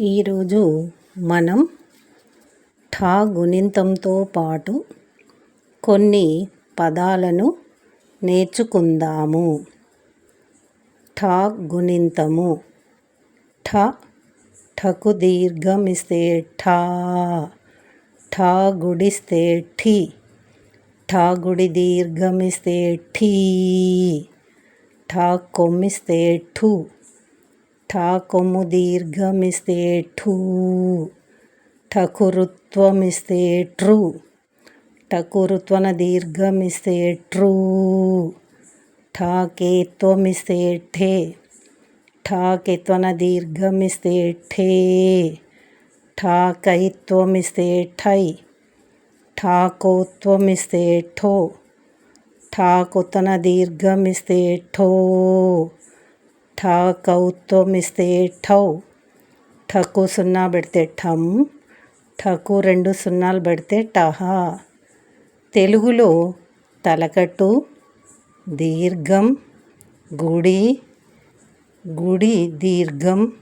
ఈరోజు మనం ఠా గుణింతంతో పాటు కొన్ని పదాలను నేర్చుకుందాము. ఠా గుణింతము. ఠ ఠకు దీర్ఘమిస్తే ఠా. ఠా గుడిస్తే ఠీ. ఠా గుడి దీర్ఘమిస్తే ఠీ. ఠా కొమ్మిస్తే ఠూ. ఠాకొము దీర్ఘమిస్తే ఠూ ఠకురుత్వమిస్తే ట్రూ ఠకురుత్వన దీర్ఘమిస్తే ట్రూ ఠాకేత్వమిస్తే ఠే ఠాకేత్వన దీర్ఘమిస్తే ఠే ఠాకైత్వమిస్తే ఠై ఠాకోత్వమిస్తే ఠో ఠాకుతన దీర్ఘమిస్తే ఠో ఠ కౌత్వం ఠౌ ఠకు సున్నా పెడితే ఠమ్ ఠకు రెండు సున్నాలు పెడితే టహ తెలుగులో తలకట్టు దీర్ఘం గుడి గుడి దీర్ఘం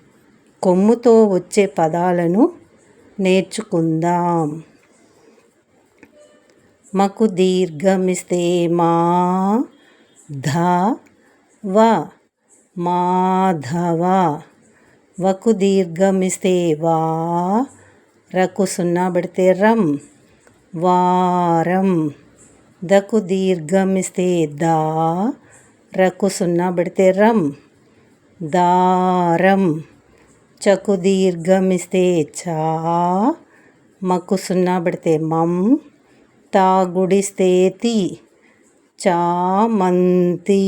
కొమ్ముతో వచ్చే పదాలను నేర్చుకుందాం. మకు దీర్ఘమిస్తే మా ధ వ మాధవ వకు దీర్ఘమిస్తే వా రకు సున్నా పెడితే రం వారం. దకు దీర్ఘమిస్తే దా రకు సున్నా పెడితే రం దారం. చకు దీర్ఘమిస్తే చా మకు సున్నా పెడితే మం తా గుడిస్తే తి చామంతి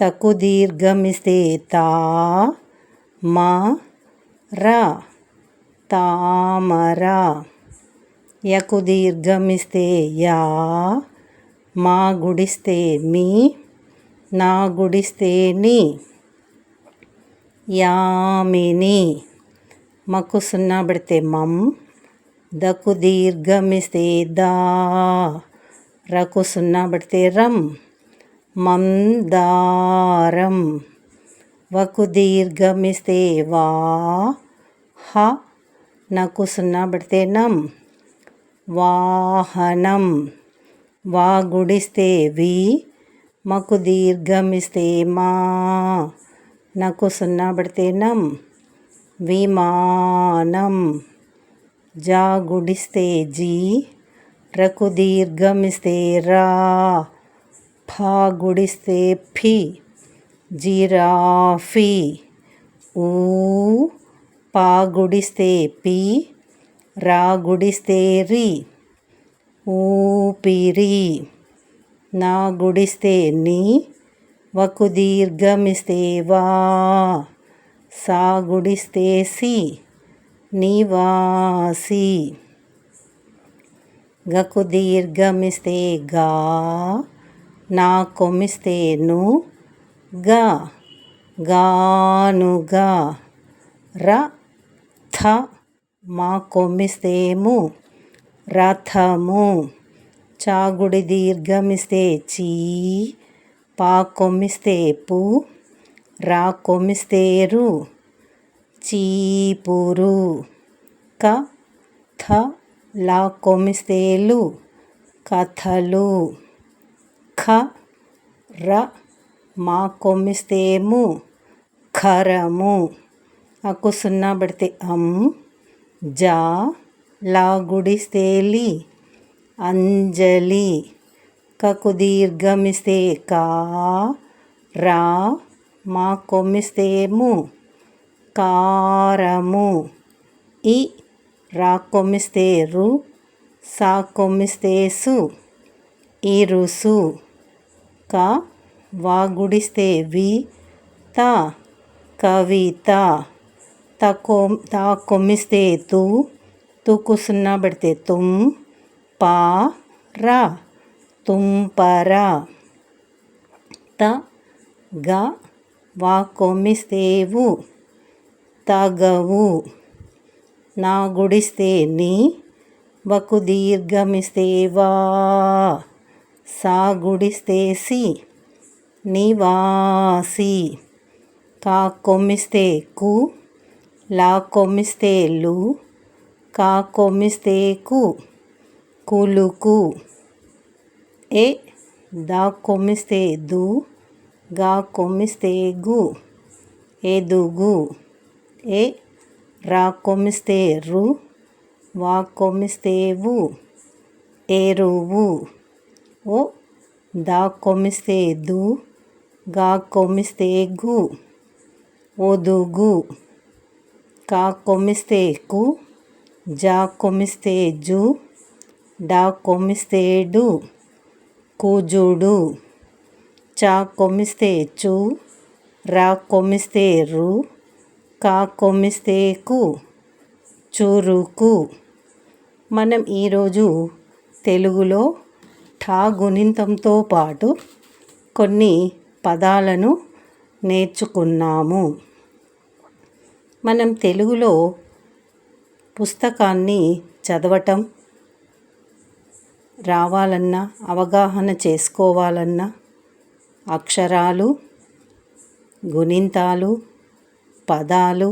తకు దీర్ఘమిస్తే తా మా రా తామర యకు దీర్ఘమిస్తే యా మా గుడిస్తే మీ నా గుడిస్తే నీ. యామిని. మకు సున్నా పెడితే మమ్ దకు దీర్ఘమిస్తే దా. రకు సున్నా పెడితే రమ్. మందారం. వకు దీర్ఘమిస్తే వా హ నాకు సున్నా పెడితే నం. వాహనం. వా గుడిస్తే వి మకు దీర్ఘమిస్తే మా నాకు సున్నా పెడితే నం. విమానం. జా గుడిస్తే జీ రకు దీర్ఘమిస్తే రా. ఫా గుడిస్తే ఫి జిరాఫీ. ఊ పా గుడిస్తే పి రా గుడిస్తే రి. ఊపిరి నా గుడిస్తే ని వకు దీర్ఘమిస్తే వా. సా గుడిస్తే సి నివాసి గకు దీర్ఘమిస్తే గా నా కొమిస్తేను గా గానుగా ర థ మా కొమ్మిస్తేము రథము చాగుడి దీర్ఘమిస్తే చీ పా కొమ్మిస్తే పు రా కొమ్మిస్తేరు చీపురు క థ లా కొమ్మిస్తేలు కథలు. ఖ ర మా కొమ్మిస్తేము ఖరము. అకు సున్నా పెడితే అం జా లా గుడిస్తేలి అంజలి. కకు దీర్ఘమిస్తే కా రా మా కొమ్మిస్తేము కారము. ఈ రా కొమ్మిస్తే రు సా కొమ్మిస్తే సు. ఇరుసు క వా గుడిస్తే వి త కవిత త కొమ్ తా కొమ్మిస్తే తు తుకు సున్నా పెడితే తుమ్ పా రా తుంపర త గ వా కొమ్మిస్తేవు తగవు నా గుడిస్తే నీ వకు దీర్ఘమిస్తే సాగుడిస్తేసి నివాసి. కా కొమ్మిస్తే కు లా కొమ్మిస్తే లు కా కొమ్మిస్తే కు కులుకు. ఏ దా కొమ్మిస్తే దు గా కొమ్మిస్తే గు ఎదుగు. ఏ రా కొమ్మిస్తే రు వా కొమ్మిస్తే వు ఎరువు. ఓ దా కొమిస్తే దు గా కొమిస్తే గు ఒదుగు కా కొమిస్తే కు జా కొమిస్తే జు డా కొమిస్తే డు కుజుడు చా కొమిస్తే చు రా కొమిస్తే రు కా కొమిస్తే కు చురుకు మనం ఈరోజు తెలుగులో ఠా గుణింతంతో పాటు కొన్ని పదాలను నేర్చుకున్నాము. మనం తెలుగులో పుస్తకాన్ని చదవటం రావాలన్నా అవగాహన చేసుకోవాలన్నా అక్షరాలు గుణింతాలు పదాలు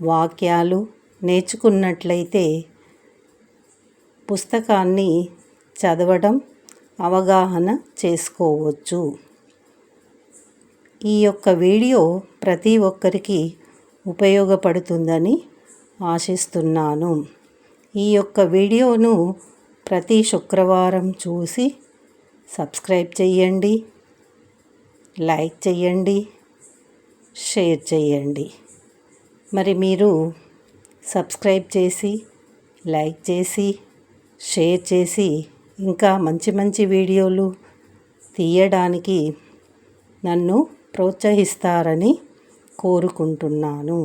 వాక్యాలు నేర్చుకున్నట్లయితే పుస్తకాన్ని చదవడం అవగాహన చేసుకోవచ్చు. ఈ యొక్క వీడియో ప్రతి ఒక్కరికి ఉపయోగపడుతుందని ఆశిస్తున్నాను. ఈ యొక్క వీడియోను ప్రతి శుక్రవారం చూసి సబ్స్క్రైబ్ చేయండి లైక్ చేయండి షేర్ చేయండి మరి మీరు సబ్స్క్రైబ్ చేసి లైక్ చేసి షేర్ చేసి ఇంకా మంచి మంచి వీడియోలు తీయడానికి నన్ను ప్రోత్సహిస్తారని కోరుకుంటున్నాను.